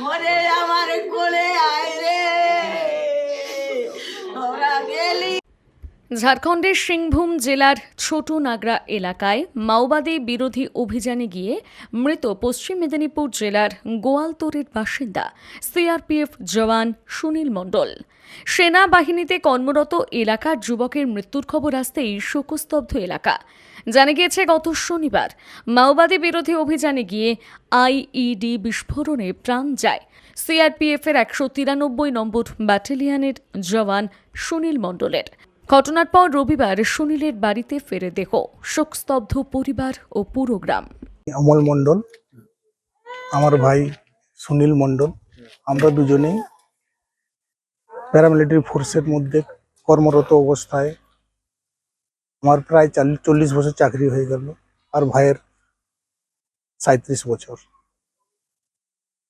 ঘরে আমার কোলে ঝাড়খণ্ডের সিংভূম জেলার ছোট নাগরা এলাকায় মাওবাদী বিরোধী অভিযানে গিয়ে মৃত পশ্চিম মেদিনীপুর জেলার গোয়ালতোরের বাসিন্দা সিআরপিএফ জওয়ান সুনীল মণ্ডল। সেনাবাহিনীতে কর্মরত এলাকার যুবকের মৃত্যুর খবর আসতেই শোকস্তব্ধ এলাকা। জানা গিয়েছে, গত শনিবার মাওবাদী বিরোধী অভিযানে গিয়ে আইইডি বিস্ফোরণে প্রাণ যায় সিআরপিএফের একশো তিরানব্বই নম্বর ব্যাটালিয়নের জওয়ান সুনীল মণ্ডলের। ঘটনার পর রবিবার সুনীলের বাড়িতে ফেরে দেহ। শোকস্তব্ধ পরিবার ও পুরো গ্রাম। অমল মণ্ডল আমার ভাই সুনীল মণ্ডল আমরা দুজনেই প্যারামিলিটারি ফোর্সের মধ্যে কর্মরত অবস্থায় আমার প্রায় চাল- চল্লিশ বছর চাকরি হয়ে গেল আর ভাইয়ের সাঁত্রিশ বছর।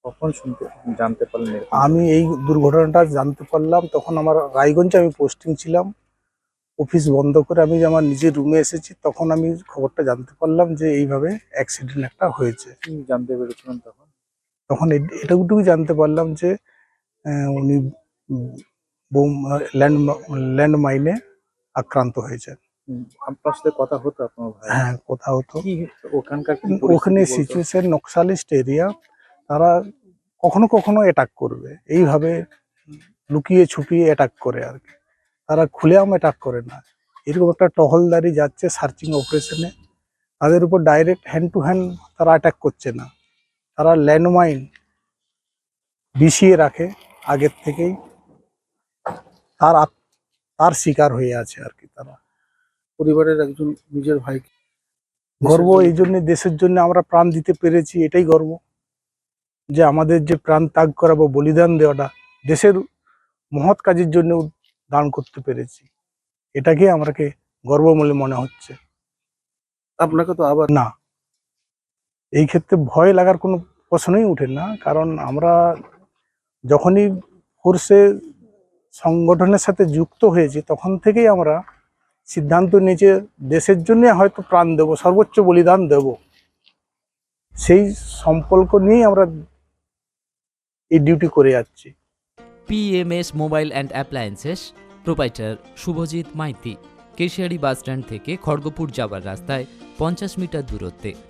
কখন শুনতে জানতে পারলেন? আমি এই দুর্ঘটনাটা জানতে পারলাম তখন আমার রায়গঞ্জে আমি পোস্টিং ছিলাম। অফিস বন্ধ করে আমি আমার নিজের রুমে এসেছি তখন আমি খবরটা জানতে পারলাম যে এইভাবে অ্যাক্সিডেন্ট একটা হয়েছে। জানতে পেরেছিলেন তখন? তখন এটুকুটুকু জানতে পারলাম যে উনি বোম ল্যান্ড ল্যান্ড মাইনে আক্রান্ত হয়েছেন। আপনার সাথে কথা হতো আপনার হ্যাঁ কোথাও তো কি ওখানকার ওখানে পরিস্থিতি বলতো? সিচুয়েশন নকশালিস্ট এরিয়া তারা কখনো কখনো অ্যাটাক করবে। এইভাবে লুকিয়ে ছুপিয়ে অ্যাটাক করে আর কি। তারা খুলে খুলেআম অ্যাটাক করে না। এরকম একটা টহলদারি যাচ্ছে সার্চিং অপারেশনে। তাদের উপর ডাইরেক্ট হ্যান্ড টু হ্যান্ড তারা অ্যাটাক করছে না। তারা ল্যান্ডমাইন বিছিয়ে রাখে আগের থেকেই। তার তার শিকার হয়ে আছে আর কি তারা। পরিবারের একজন নিজের ভাই গর্ব এই জন্য দেশের জন্য আমরা প্রাণ দিতে পেরেছি এটাই গর্ব। যে আমাদের যে প্রাণ ত্যাগ করা বা বলিদান দেওয়াটা দেশের মহৎ কাজের জন্য দান করতে পেরেছি। এটাকে আমাকে গর্ব বলে মনে হচ্ছে। আপনাকে তো আবার না। এই ক্ষেত্রে ভয় লাগার কোনো প্রশ্নই ওঠে না কারণ আমরা যখনই ফোর্সে সংগঠনের সাথে যুক্ত হয়েছি তখন থেকেই আমরা সিদ্ধান্ত নিয়েছি দেশের জন্য হয়তো প্রাণ দেব সর্বোচ্চ বলিদান দেব। সেই সম্পর্ক নিয়েই আমরা এই ডিউটি করে যাচ্ছি। PMS mobile and appliances proprietor Subhajit Maity Keshiary bus stand থেকে খড়গপুর যাওয়ার রাস্তায় পঞ্চাশ মিটার দূরত্বে।